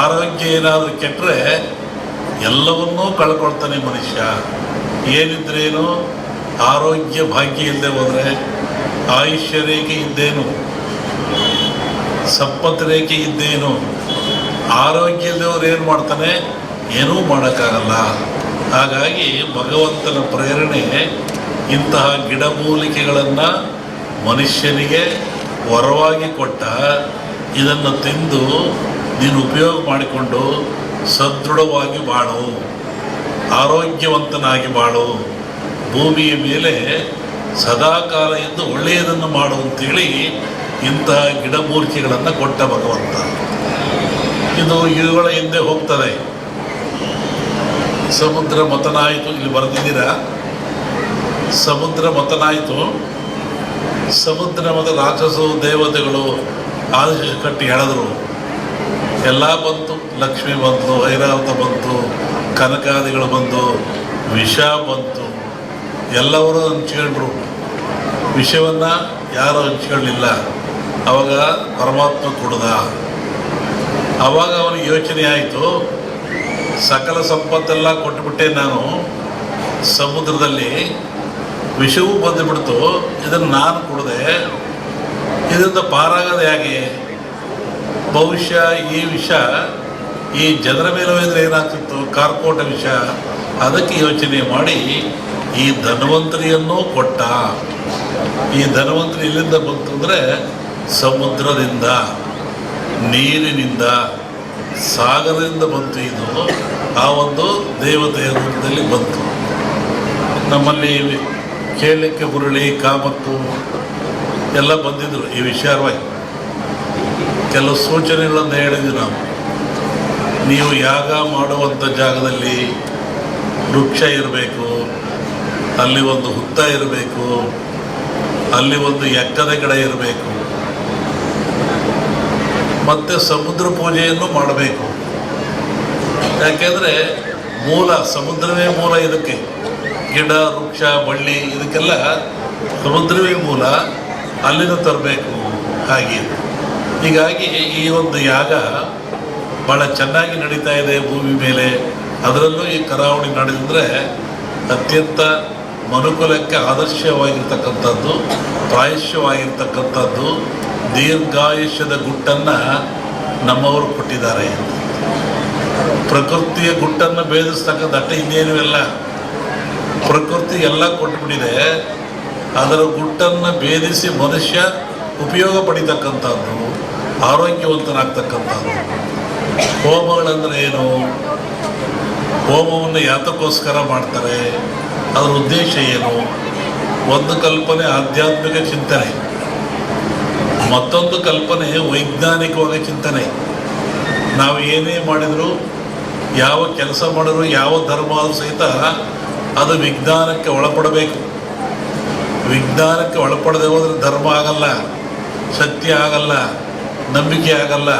ಆರೋಗ್ಯ ಏನಾದರೂ ಕೆಟ್ಟರೆ ಎಲ್ಲವನ್ನೂ ಕಳ್ಕೊಳ್ತಾನೆ ಮನುಷ್ಯ. ಏನಿದ್ರೇನು ಆರೋಗ್ಯ ಭಾಗ್ಯ ಇಲ್ಲದೆ ಹೋದರೆ, ಆಯುಷ್ಯ ರೇಖೆ ಇದ್ದೇನು? ಸಂಪತ್ತು ರೇಖೆ ಇದ್ದೇನು? ಆರೋಗ್ಯ ಇಲ್ಲದವ್ರು ಏನು ಮಾಡ್ತಾನೆ? ಏನೂ ಮಾಡೋಕ್ಕಾಗಲ್ಲ. ಹಾಗಾಗಿ ಭಗವಂತನ ಪ್ರೇರಣೆ ಇಂತಹ ಗಿಡಮೂಲಿಕೆಗಳನ್ನು ಮನುಷ್ಯನಿಗೆ ವರವಾಗಿ ಕೊಟ್ಟ, ಇದನ್ನು ತಿಂದು ನೀನು ಉಪಯೋಗ ಮಾಡಿಕೊಂಡು ಸದೃಢವಾಗಿ ಬಾಳು, ಆರೋಗ್ಯವಂತನಾಗಿ ಬಾಳು, ಭೂಮಿಯ ಮೇಲೆ ಸದಾಕಾಲ ಎಂದು ಒಳ್ಳೆಯದನ್ನು ಮಾಡು ಅಂತೇಳಿ ಇಂತಹ ಗಿಡಮೂರ್ತಿಗಳನ್ನು ಕೊಟ್ಟ ಭಗವಂತ. ಇದು ಇವುಗಳ ಹಿಂದೆ ಹೋಗ್ತದೆ. ಸಮುದ್ರ ಮತನಾಯಿತು, ಇಲ್ಲಿ ಬರೆದಿದ್ದೀರಾ? ಸಮುದ್ರ ಮತನಾಯಿತು. ಸಮುದ್ರ ಮತ್ತು ರಾಕ್ಷಸ ದೇವತೆಗಳು ಆದೇಶ ಕಟ್ಟಿ ಹೇಳಿದ್ರು. ಎಲ್ಲ ಬಂತು, ಲಕ್ಷ್ಮಿ ಬಂತು, ಐರಾವತ ಬಂತು, ಕನಕಾದಿಗಳು ಬಂತು, ವಿಷ ಬಂತು. ಎಲ್ಲವರು ಹಂಚ್ಕೊಂಡ್ರು. ವಿಷವನ್ನು ಯಾರು ಹಂಚ್ಕೊಳ್ಳಿಲ್ಲ. ಅವಾಗ ಪರಮಾತ್ಮ ಕೊಡದ. ಅವಾಗ ಅವನಿಗೆ ಯೋಚನೆ ಆಯಿತು, ಸಕಲ ಸಂಪತ್ತೆಲ್ಲ ಕೊಟ್ಟುಬಿಟ್ಟೆ ನಾನು. ಸಮುದ್ರದಲ್ಲಿ ವಿಷವೂ ಬಂದುಬಿಡ್ತು. ಇದನ್ನು ನಾನು ಕೊಡದೆ. ಇದರಿಂದ ಪಾರಾಗೋದು ಹೇಗೆ? ಬಹುಶಃ ಈ ವಿಷ ಈ ಜನರ ಮೇಲೆ ಹೋದರೆ ಏನಾಗ್ತಿತ್ತು? ಕಾರ್ಕೋಟ ವಿಷ. ಅದಕ್ಕೆ ಯೋಚನೆ ಮಾಡಿ ಈ ಧನ್ವಂತರಿಯನ್ನು ಕೊಟ್ಟ. ಈ ಧನ್ವಂತರಿ ಎಲ್ಲಿಂದ ಬಂತು ಅಂದರೆ ಸಮುದ್ರದಿಂದ, ನೀರಿನಿಂದ, ಸಾಗರದಿಂದ ಬಂತು ಇದು. ಆ ಒಂದು ದೇವತೆಯ ರೂಪದಲ್ಲಿ ಬಂತು. ನಮ್ಮಲ್ಲಿ ಕೇಳಲಿಕ್ಕೆ ಹುರುಳಿ, ಕಾಮತ್ತು ಎಲ್ಲ ಬಂದಿದ್ರು. ಈ ವಿಚಾರವಾಗಿ ಕೆಲವು ಸೂಚನೆಗಳನ್ನು ಹೇಳಿದ್ವಿ ನಾವು. ನೀವು ಯಾಗ ಮಾಡುವಂಥ ಜಾಗದಲ್ಲಿ ವೃಕ್ಷ ಇರಬೇಕು, ಅಲ್ಲಿ ಒಂದು ಹುತ್ತ ಇರಬೇಕು, ಅಲ್ಲಿ ಒಂದು ಎಕ್ಕದ ಗಿಡ ಇರಬೇಕು, ಮತ್ತು ಸಮುದ್ರ ಪೂಜೆಯನ್ನು ಮಾಡಬೇಕು. ಯಾಕೆಂದರೆ ಮೂಲ, ಸಮುದ್ರವೇ ಮೂಲ ಇದಕ್ಕೆ. ಗಿಡ, ವೃಕ್ಷ, ಬಳ್ಳಿ ಇದಕ್ಕೆಲ್ಲ ಸಮುದ್ರವೇ ಮೂಲ, ಅಲ್ಲಿಂದ ತರಬೇಕು ಹಾಗೆ. ಹೀಗಾಗಿ ಈ ಒಂದು ಯಾಗ ಭಾಳ ಚೆನ್ನಾಗಿ ನಡೀತಾ ಇದೆ ಭೂಮಿ ಮೇಲೆ. ಅದರಲ್ಲೂ ಈ ಕರಾವಳಿ ನಡೆದಿದ್ರೆ ಅತ್ಯಂತ ಮನುಕುಲಕ್ಕೆ ಆದರ್ಶವಾಗಿರ್ತಕ್ಕಂಥದ್ದು ಪ್ರಾಯಶ್ಯವಾಗಿರ್ತಕ್ಕಂಥದ್ದು ದೀರ್ಘಾಯುಷ್ಯದ ಗುಟ್ಟನ್ನು ನಮ್ಮವರು ಕೊಟ್ಟಿದ್ದಾರೆ ಪ್ರಕೃತಿಯ ಗುಟ್ಟನ್ನು ಭೇದಿಸ್ತಕ್ಕಂಥ ಇನ್ನೇನು ಇಲ್ಲ. ಪ್ರಕೃತಿ ಎಲ್ಲ ಕೊಟ್ಬಿಟ್ಟಿದೆ. ಅದರ ಗುಟ್ಟನ್ನು ಭೇದಿಸಿ ಮನುಷ್ಯ ಉಪಯೋಗ ಪಡಿತಕ್ಕಂಥದ್ದು ಆರೋಗ್ಯವಂತನಾಗ್ತಕ್ಕಂಥದ್ದು. ಹೋಮಗಳಂದ್ರೆ ಏನು? ಹೋಮವನ್ನು ಯಾತಕ್ಕೋಸ್ಕರ ಮಾಡ್ತಾರೆ. ಅದರ ಉದ್ದೇಶ ಏನು? ಒಂದು ಕಲ್ಪನೆ ಆಧ್ಯಾತ್ಮಿಕ ಚಿಂತನೆ. ಮತ್ತೊಂದು ಕಲ್ಪನೆ ವೈಜ್ಞಾನಿಕವಾದ ಚಿಂತನೆ. ನಾವು ಏನೇ ಮಾಡಿದರೂ, ಯಾವ ಕೆಲಸ ಮಾಡಿದ್ರು, ಯಾವ ಧರ್ಮ ಆದ್ರೂ ಸಹಿತ ಅದು ವಿಜ್ಞಾನಕ್ಕೆ ಒಳಪಡಬೇಕು. ವಿಜ್ಞಾನಕ್ಕೆ ಒಳಪಡದೆ ಹೋದರೆ ಧರ್ಮ ಆಗಲ್ಲ. ಸತ್ಯ ಆಗಲ್ಲ ನಂಬಿಕೆ ಆಗಲ್ಲ